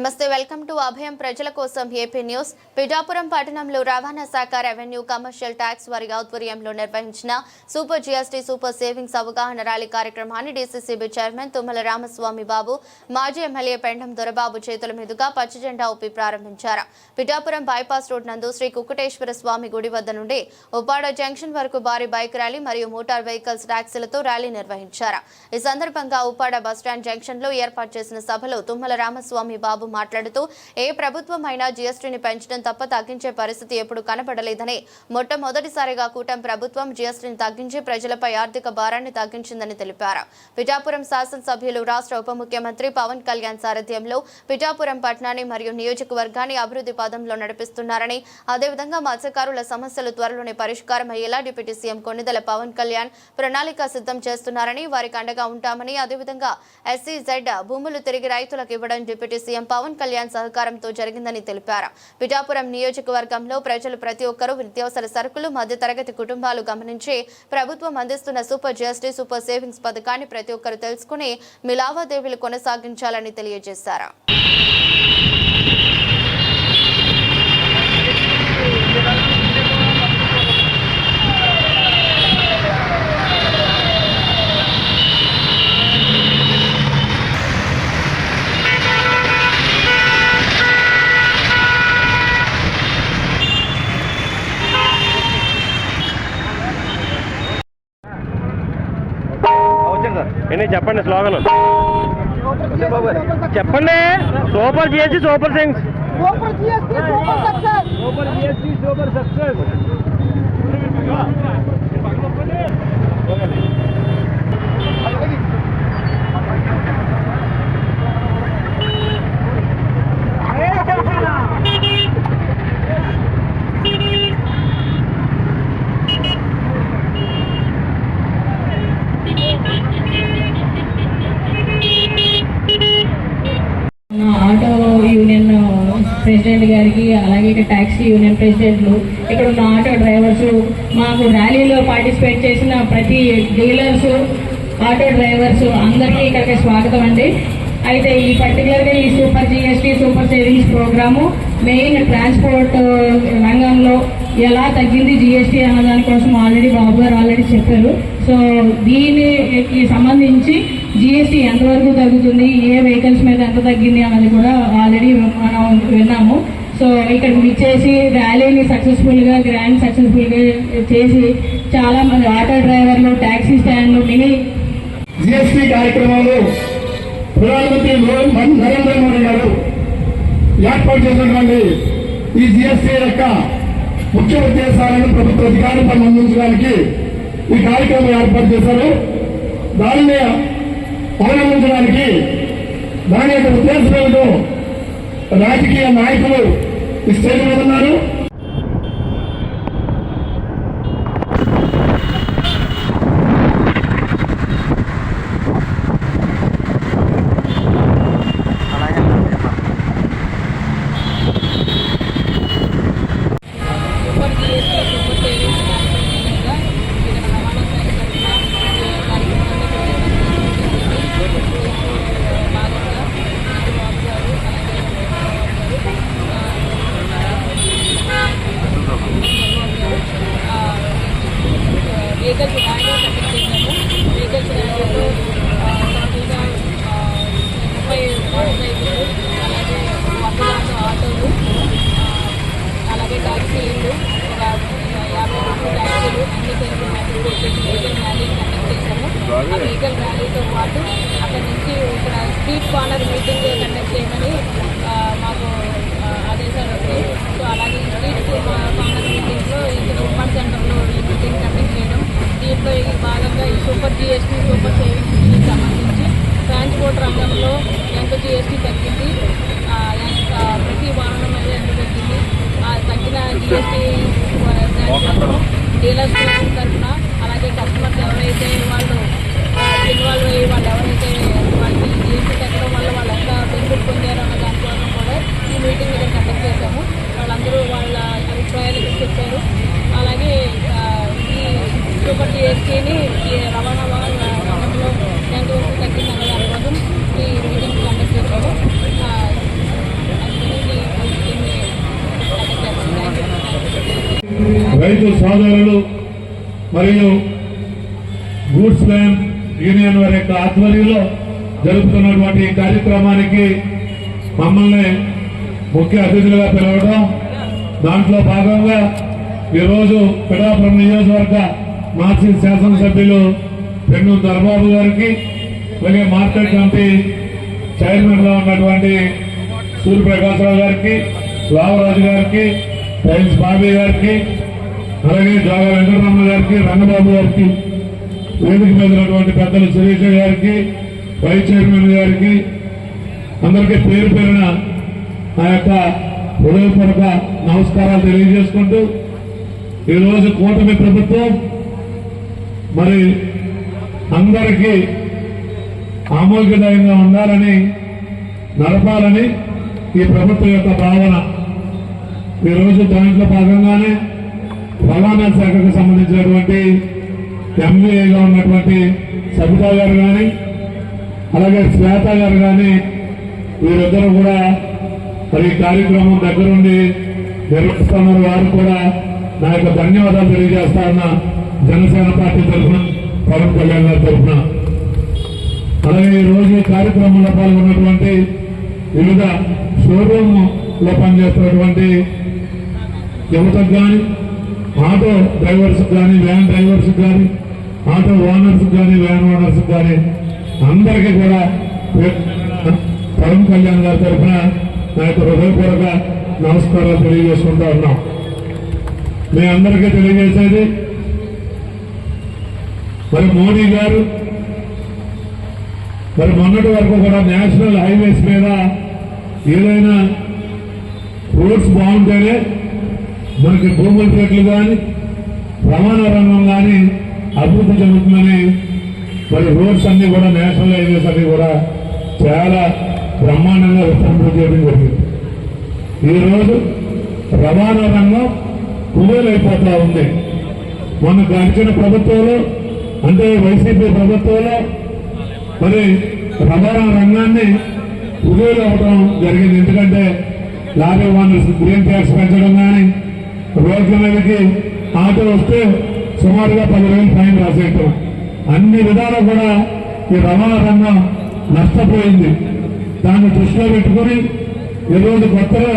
నమస్తే welcome to అభయం ప్రజల కోసం ఏపీ న్యూస్. పిఠాపురం పట్టణంలో రవాణా శాఖ రెవెన్యూ కమర్షియల్ ట్యాక్స్ వారి ఆధ్వర్యంలో నిర్వహించిన సూపర్ జీఎస్టీ సూపర్ సేవింగ్స్ అవగాహన ర్యాలీ కార్యక్రమాన్ని డీసీసీబీ చైర్మన్ తుమ్మల రామస్వామి బాబు మాజీ ఎమ్మెల్యే పెండం దొరబాబు చేతుల మీదుగా పచ్చజెండా ఊపి ప్రారంభించారు. పిఠాపురం బైపాస్ రోడ్ నందు శ్రీ కుక్కటేశ్వర స్వామి గుడి వద్ద నుండి ఉప్పాడ జంక్షన్ వరకు భారీ బైక్ ర్యాలీ మరియు మోటార్ వెహికల్స్ ట్యాక్సీలతో ర్యాలీ నిర్వహించారు. ఈ సందర్భంగా ఉప్పాడ బస్టాండ్ జంక్షన్లో ఏర్పాటు చేసిన సభలో తుమ్మల రామస్వామి బాబు మాట్లాడుతూ ఏ ప్రభుత్వం అయినా జీఎస్టీని పెంచడం తప్ప తగ్గించే పరిస్థితి ఎప్పుడు కనపడలేదని మొట్టమొదటిసారిగా కూటమి ప్రభుత్వం జీఎస్టీని తగ్గించి ప్రజలపై ఆర్థిక భారాన్ని తగ్గించిందని తెలిపారు. పిఠాపురం శాసనసభ్యులు రాష్ట్ర ఉప ముఖ్యమంత్రి పవన్ కళ్యాణ్ సారథ్యంలో పిఠాపురం పట్టణాన్ని మరియు నియోజకవర్గాన్ని అభివృద్ధి పదంలో నడిపిస్తున్నారని అదేవిధంగా మత్స్యకారుల సమస్యలు త్వరలోనే పరిష్కారం అయ్యేలా డిప్యూటీ సీఎం కొన్నిదల పవన్ కళ్యాణ్ ప్రణాళిక సిద్ధం చేస్తున్నారని వారికి అండగా ఉంటామని అదేవిధంగా ఎస్సీ జెడ్ భూములు తిరిగి రైతులకు ఇవ్వడం డిప్యూటీ సీఎం పవన్ కళ్యాణ్ సహకారంతో జరిగిందని తెలిపారు. పిఠాపురం నియోజకవర్గంలో ప్రజలు ప్రతి ఒక్కరూ నిత్యావసర సరుకులు మధ్యతరగతి కుటుంబాలు గమనించి ప్రభుత్వం అందిస్తున్న సూపర్ జిఎస్టీ సూపర్ సేవింగ్స్ పథకాన్ని ప్రతి ఒక్కరూ తెలుసుకుని మీ లావాదేవీలు కొనసాగించాలని తెలియజేశారు. ఏంటి చెప్పండి స్లోగన్. చెప్పండి. Super GST super things super GST super success. Super GST super success నా ఆటో యూనియన్ ప్రెసిడెంట్ గారికి అలాగే ఇక్కడ ట్యాక్సీ యూనియన్ ప్రెసిడెంట్లు ఇక్కడ ఉన్న ఆటో డ్రైవర్స్ మాకు ర్యాలీలో పార్టిసిపేట్ చేసిన ప్రతి డీలర్స్ ఆటో డ్రైవర్స్ అందరికీ ఇక్కడికి స్వాగతం అండి. అయితే ఈ పర్టికులర్గా ఈ super GST super savings programme main transport రంగంలో ఎలా తగ్గింది జిఎస్టీ అన్న దానికోసం ఆల్రెడీ బాబు గారు ఆల్రెడీ చెప్పారు. సో దీనికి సంబంధించి జిఎస్టీ ఎంతవరకు తగ్గుతుంది ఏ వెహికల్స్ మీద ఎంత తగ్గింది అన్నది కూడా ఆల్రెడీ మనం విన్నాము. సో ఇక్కడ విచ్చేసి ర్యాలీని సక్సెస్ఫుల్గా గ్రాండ్ సక్సెస్ఫుల్గా చేసి చాలా మంది ఆటో డ్రైవర్లు ట్యాక్సీ స్టాండ్లు మినీ జిఎస్టీ కార్యక్రమాలు ప్రధానమంత్రి నరేంద్ర మోడీ గారు ఏర్పాటు చేసినటువంటి ఈ జిఎస్టీ యొక్క ముఖ్య ఉద్దేశాలను ప్రభుత్వ అధికారులపై అందించడానికి ఈ కార్యక్రమం ఏర్పాటు చేశారు. దానిని అవలంబించడానికి దాని యొక్క ఉద్దేశం రాజకీయ నాయకులు ఈ స్టేజ్ మీద ఉన్నారు. ఈగల్ ర్యాలీతో పాటు అక్కడి నుంచి ఇక్కడ స్ట్రీట్ కార్నర్ మీటింగ్ కండక్ట్ చేయమని మాకు ఆదేశాలు వచ్చాయి. సో అలాగే స్ట్రీట్ కార్నర్ మీటింగ్లో ఇక్కడ ఉమ్మన్ సెంటర్లో ఈ మీటింగ్ కండక్ట్ చేయడం దీంట్లో ఈ భాగంగా ఈ సూపర్ జిఎస్టీ సూపర్ సేవింగ్స్ స్కీమ్కి సంబంధించి ట్రాన్స్పోర్ట్ రంగంలో ఎంత జిఎస్టీ తగ్గింది ప్రతి వాహనం అనేది ఎంత తగ్గింది తగ్గిన జిఎస్టీ డీలర్స్ తరఫున ఒకటి రవాణా వాహనంలో ఎంత వరకు ఈ మీటింగ్ కండక్ట్ చేశాము రైతు సోదరులు మరియు గూడ్స్ ల్యాన్ యూనియన్ వారి యొక్క ఆధ్వర్యంలో జరుపుతున్నటువంటి కార్యక్రమానికి మమ్మల్ని ముఖ్య అతిథులుగా పిలవడం. దాంట్లో భాగంగా ఈరోజు పిడాపురం నియోజకవర్గ మాజీ శాసనసభ్యులు పెన్ను దర్బాబు గారికి అలాగే మార్కెట్ కమిటీ చైర్మన్గా ఉన్నటువంటి సూర్యప్రకాశరావు గారికి రామరాజు గారికి టైమ్స్ బాబీ గారికి అలాగే జాగ వెంకటరమణ గారికి రంగబాబు గారికి వేదిక మీద ఉన్నటువంటి పెద్దలు సురేష్ గారికి వైస్ చైర్మన్ గారికి అందరికీ పేరు పేరున నా యొక్క హృదయపూర్వక నమస్కారాలు తెలియజేసుకుంటూ ఈరోజు కూటమి ప్రభుత్వం మరి అందరికీ ఆమోదదాయంగా ఉండాలని నడపాలని ఈ ప్రభుత్వం యొక్క భావన. ఈరోజు దాంట్లో భాగంగానే రవాణా శాఖకు సంబంధించినటువంటి ఎంబీఏగా ఉన్నటువంటి సబితా గారు కానీ అలాగే శ్వేత గారు కానీ వీరిద్దరూ కూడా మరి కార్యక్రమం దగ్గరుండి నిర్వహిస్తున్నారు. వారు కూడా నా యొక్క ధన్యవాదాలు తెలియజేస్తా ఉన్నా. జనసేన పార్టీ తరఫున పవన్ కళ్యాణ్ గారి తరఫున. అలాగే ఈ రోజు ఈ కార్యక్రమంలో పాల్గొన్నటువంటి వివిధ షోరూమ్లో పనిచేస్తున్నటువంటి యువతకు కానీ ఆటో డ్రైవర్స్ కానీ వ్యాన్ డ్రైవర్స్ కానీ ఆటో ఓనర్స్ కానీ వ్యాన్ ఓనర్స్ కానీ అందరికీ కూడా పవన్ కళ్యాణ్ గారి తరఫున నా యొక్క హృదయపూర్వక నమస్కారాలు తెలియజేసుకుంటా ఉన్నాం. మీ అందరికీ తెలియజేసేది మరి మోడీ గారు మరి మొన్నటి వరకు కూడా నేషనల్ హైవేస్ మీద ఏదైనా రోడ్స్ బాగుంటేనే మనకి భూముల రేట్లు కానీ రవాణా రంగం కానీ అభివృద్ధి చెందుతుందని మరి రోడ్స్ అన్ని కూడా నేషనల్ హైవేస్ అన్ని కూడా చాలా బ్రహ్మాండంగా విస్తరింప చేయడం జరిగింది. ఈరోజు రవాణా రంగం కుదేలైపోతా ఉంది. మొన్న గడిచిన ప్రభుత్వంలో అంటే వైసీపీ ప్రభుత్వంలో మరి రవాణా రంగాన్ని కుదేలు అవడం జరిగింది. ఎందుకంటే లారీ ఓనర్స్ గ్రీన్ ట్యాక్స్ పెంచడం కానీ రోడ్ల మీదకి ఆటో వస్తే సుమారుగా పది రోజులు ఫైన్ రాసేయటం. అన్ని విధాలు కూడా ఈ రవాణా రంగం నష్టపోయింది. దాన్ని దృష్టిలో పెట్టుకుని ఈరోజు కొత్తగా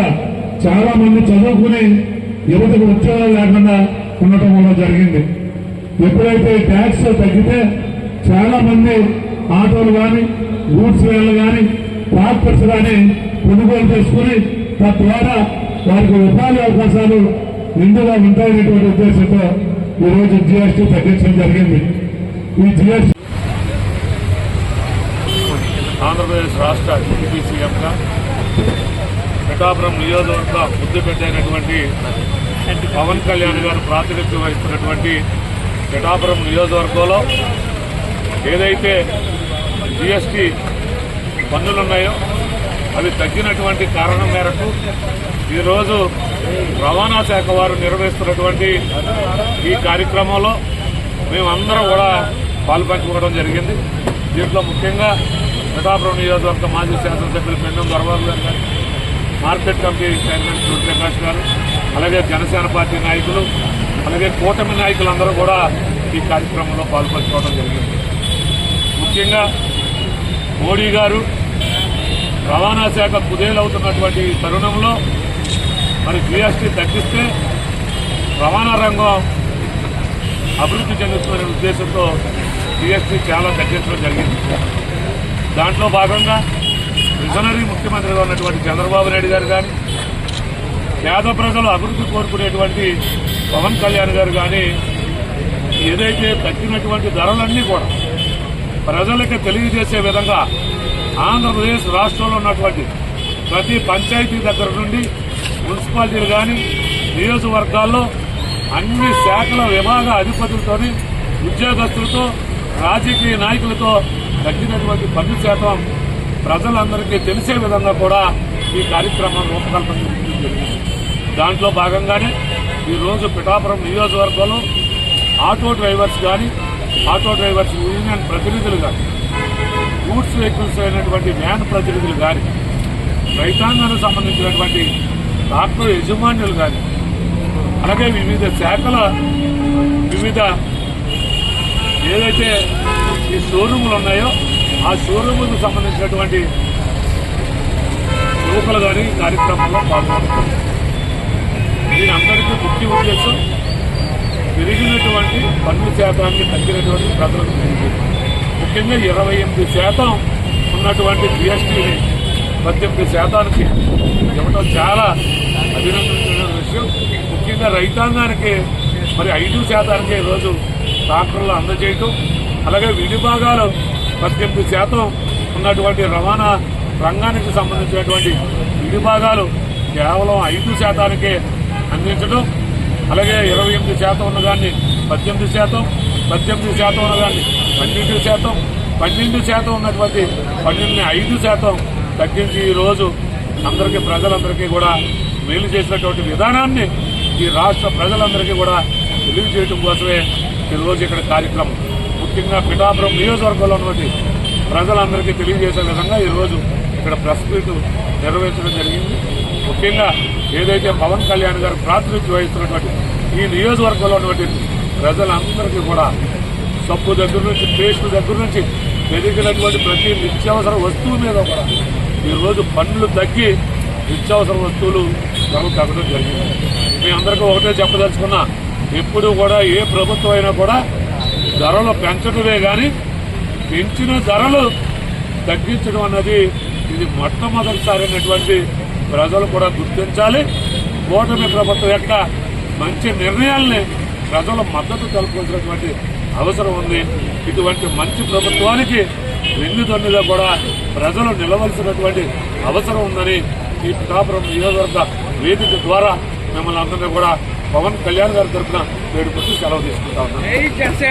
చాలా మంది చదువుకుని యువతకు ఉద్యోగాలు లేకుండా ఉండటం వల్ల జరిగింది. ఎప్పుడైతే ట్యాక్స్ తగ్గితే చాలా మంది ఆటోలు కానీ గూడ్స్ వేళ్ళు కానీ ట్రాక్టర్స్ కానీ కొనుగోలు చేసుకుని తద్వారా వారికి ఉపాధి అవకాశాలు నిండుగా ఉంటాయనేటువంటి ఉద్దేశంతో ఈరోజు జిఎస్టీ తగ్గించడం జరిగింది. ఈ జిఎస్టీ ఆంధ్రప్రదేశ్ రాష్ట్ర డిప్యూటీ సీఎంగా పిఠాపురం నియోజకవర్గ ముద్దు పెట్టైనటువంటి పవన్ కళ్యాణ్ గారు ప్రాతినిధ్యం వహిస్తున్నటువంటి పిఠాపురం నియోజకవర్గంలో ఏదైతే జిఎస్టీ పన్నులు ఉన్నాయో అవి తగ్గినటువంటి కారణం మేరకు ఈరోజు రవాణా శాఖ వారు నిర్వహిస్తున్నటువంటి ఈ కార్యక్రమంలో మేమందరం కూడా పాల్పంచుకోవడం జరిగింది. దీంట్లో ముఖ్యంగా పిఠాపురం నియోజకవర్గ మాజీ శాసనసభ్యులు పెన్నం దొరబాబు గారు మార్కెట్ కమిటీ చైర్మన్ సూర్యప్రకాష్ గారు అలాగే జనసేన పార్టీ నాయకులు అలాగే కూటమి నాయకులందరూ కూడా ఈ కార్యక్రమంలో పాల్పంచుకోవడం జరిగింది. ముఖ్యంగా మోడీ గారు రవాణా శాఖ కుదేలవుతున్నటువంటి తరుణంలో మరి జిఎస్టీ తగ్గిస్తే రవాణా రంగం అభివృద్ధి చెందుతుందనే ఉద్దేశంతో జిఎస్టీ చాలా తగ్గించడం జరిగింది. దాంట్లో భాగంగా విజనరీ ముఖ్యమంత్రిగా ఉన్నటువంటి చంద్రబాబు నాయుడు గారు కానీ పేద ప్రజలు అభివృద్ధి కోరుకునేటువంటి పవన్ కళ్యాణ్ గారు కానీ ఏదైతే తగ్గినటువంటి ధరలన్నీ కూడా ప్రజలకు తెలియజేసే విధంగా ఆంధ్రప్రదేశ్ రాష్ట్రంలో ఉన్నటువంటి ప్రతి పంచాయతీ దగ్గర నుండి మున్సిపాలిటీలు కానీ నియోజకవర్గాల్లో అన్ని శాఖల విభాగ అధిపతులతోని ఉద్యోగస్తులతో రాజకీయ నాయకులతో తగ్గినటువంటి పన్ను శాతం ప్రజలందరికీ తెలిసే విధంగా కూడా ఈ కార్యక్రమం రూపకల్పన జరిగింది. దాంట్లో భాగంగానే ఈరోజు పిఠాపురం నియోజకవర్గంలో ఆటో డ్రైవర్స్ కానీ ఆటో డ్రైవర్స్ యూనియన్ ప్రతినిధులు కానీ గూడ్స్ వెహికల్స్ అయినటువంటి వ్యాన్ ప్రతినిధులు కానీ రైతాంగానికి సంబంధించినటువంటి ట్రాక్టర్ యజమానులు కానీ అలాగే వివిధ శాఖల వివిధ ఏదైతే ఈ షోరూములు ఉన్నాయో ఆ షోరూములకు సంబంధించినటువంటి యువకులు కానీ కార్యక్రమంలో పాల్గొంటున్నారు దీని అందరికీ ముఖ్య ఉద్దేశం పెరిగినటువంటి పన్ను శాతాన్ని తగ్గినటువంటి ప్రజలకు తెలియజేయడం. ముఖ్యంగా ఇరవై ఎనిమిది శాతం ఉన్నటువంటి జిఎస్టీని పద్దెనిమిది శాతానికి ఇవ్వడం చాలా అభినందించిన విషయం ముఖ్యంగా రైతాంగానికి మరి ఐదు శాతానికి ఈరోజు ట్రాక్టర్లు అందజేయటం అలాగే విడిభాగాలు పద్దెనిమిది శాతం ఉన్నటువంటి రవాణా రంగానికి సంబంధించినటువంటి విడిభాగాలు కేవలం ఐదు శాతానికే అందించడం. అలాగే ఇరవై ఎనిమిది శాతం ఉన్నదాన్ని పద్దెనిమిది శాతం పద్దెనిమిది శాతం ఉన్నదాన్ని పన్నెండు శాతం పన్నెండు శాతం ఉన్నటువంటి పన్నెండుని ఐదు శాతం తగ్గించి ఈరోజు అందరికీ ప్రజలందరికీ కూడా మేలు చేసినటువంటి విధానాన్ని ఈ రాష్ట్ర ప్రజలందరికీ కూడా తెలియజేయడం కోసమే ఈరోజు ఇక్కడ కార్యక్రమం. ముఖ్యంగా పిఠాపురం నియోజకవర్గంలో ఉన్నటువంటి ప్రజలందరికీ తెలియజేసే విధంగా ఈరోజు ఇక్కడ ప్రెస్ మీట్ నిర్వహించడం జరిగింది. ముఖ్యంగా ఏదైతే పవన్ కళ్యాణ్ గారు ప్రాతినిధ్యం వహిస్తున్నటువంటి ఈ నియోజకవర్గంలో ఉన్నటువంటి ప్రజలందరికీ కూడా సబ్బు దగ్గర నుంచి పేస్ట్ దగ్గర నుంచి పెరిగినటువంటి ప్రతి నిత్యావసర వస్తువు మీద కూడా ఈరోజు పన్నులు తగ్గి నిత్యావసర వస్తువులు ధరలు తగ్గడం జరిగింది. మీ అందరికీ ఒకటే చెప్పదలుచుకున్నా ఎప్పుడు కూడా ఏ ప్రభుత్వం అయినా కూడా ధరలు పెంచడమే కానీ పెంచిన ధరలు తగ్గించడం అన్నది ఇది మొట్టమొదటిసారి అయినటువంటి ప్రజలు కూడా గుర్తించాలి. కూటమి ప్రభుత్వం యొక్క మంచి నిర్ణయాల్ని ప్రజల మద్దతు తెలపాల్సినటువంటి అవసరం ఉంది. ఇటువంటి మంచి ప్రభుత్వానికి వెన్నుదన్నుగా కూడా ప్రజలు నిలవలసినటువంటి అవసరం ఉందని ఈ పిఠాపురం నియోజకవర్గ వేదిక ద్వారా మిమ్మల్ని అందరినీ కూడా పవన్ కళ్యాణ్ గారి తరఫున వేడుకుంటూ సెలవు తీసుకుంటా ఉన్నాను.